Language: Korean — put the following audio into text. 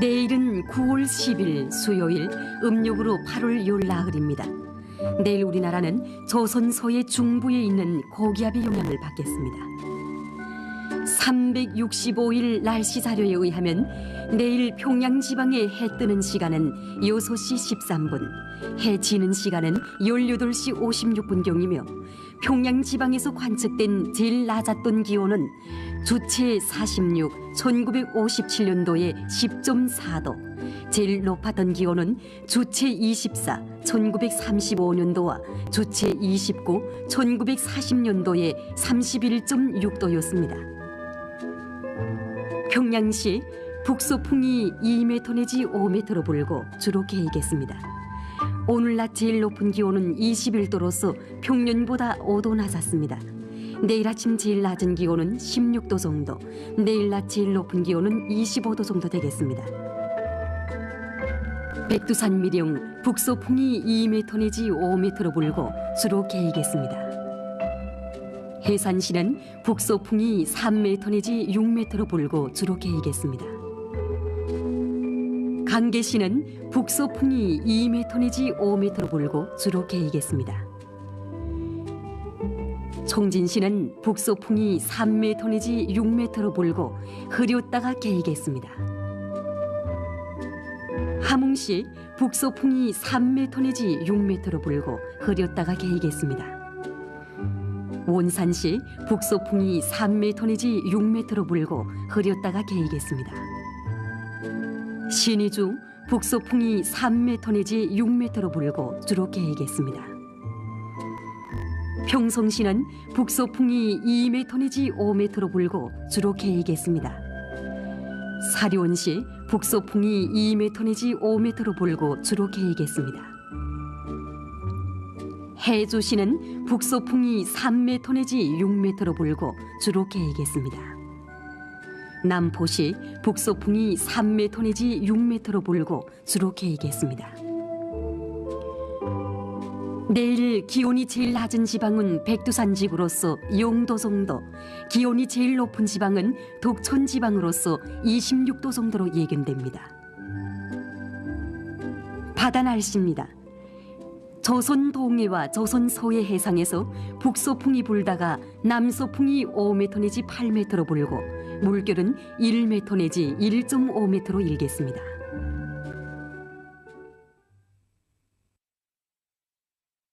내일은 9월 10일 수요일 음력으로 8월 요 나흘입니다. 내일 우리나라는 조선서해 중부에 있는 고기압의 영향을 받겠습니다. 365일 날씨 자료에 의하면 내일 평양 지방에 해 뜨는 시간은 6시 13분, 해 지는 시간은 18시 56분경이며 평양 지방에서 관측된 제일 낮았던 기온은 주체 46, 1957년도에 10.4도, 제일 높았던 기온은 주체 24, 1935년도와 주체 29, 1940년도에 31.6도였습니다. 평양시 북소풍이 2m 내지 5m로 불고 주로 개이겠습니다. 오늘 낮 제일 높은 기온은 21도로서 평년보다 5도 낮았습니다. 내일 아침 제일 낮은 기온은 16도 정도, 내일 낮 제일 높은 기온은 25도 정도 되겠습니다. 백두산 미령 북소풍이 2m 내지 5m로 불고 주로 개이겠습니다. 해산시는 북소풍이 3m 내지 6m로 불고 주로 개이겠습니다. 강계시는 북소풍이 2m 내지 5m로 불고 주로 개이겠습니다. 총진시는 북소풍이 3m 내지 6m로 불고 흐렸다가 개이겠습니다. 함흥시 북소풍이 3m 내지 6m로 불고 흐렸다가 개이겠습니다. 원산시 북소풍이 3m 내지 6m로 불고 흐렸다가 개이겠습니다. 신의주 북소풍이 3m 내지 6m로 불고 주로 개이겠습니다. 평성시는 북소풍이 2m 내지 5m로 불고 주로 개이겠습니다. 사료원시 북소풍이 2m 내지 5m로 불고 주로 개이겠습니다. 해주시는 북소풍이 3m 내지 6m로 불고 주로 개이겠습니다. 남포시 북소풍이 3m 내지 6m로 불고 주로 개이겠습니다. 내일 기온이 제일 낮은 지방은 백두산 지구로서 영도 정도, 기온이 제일 높은 지방은 독천 지방으로서 26도 정도로 예견됩니다. 바다 날씨입니다. 조선 동해와 조선 서해 해상에서 북소풍이 불다가 남소풍이 5m 내지 8m로 불고 물결은 1m 내지 1.5m로 일겠습니다.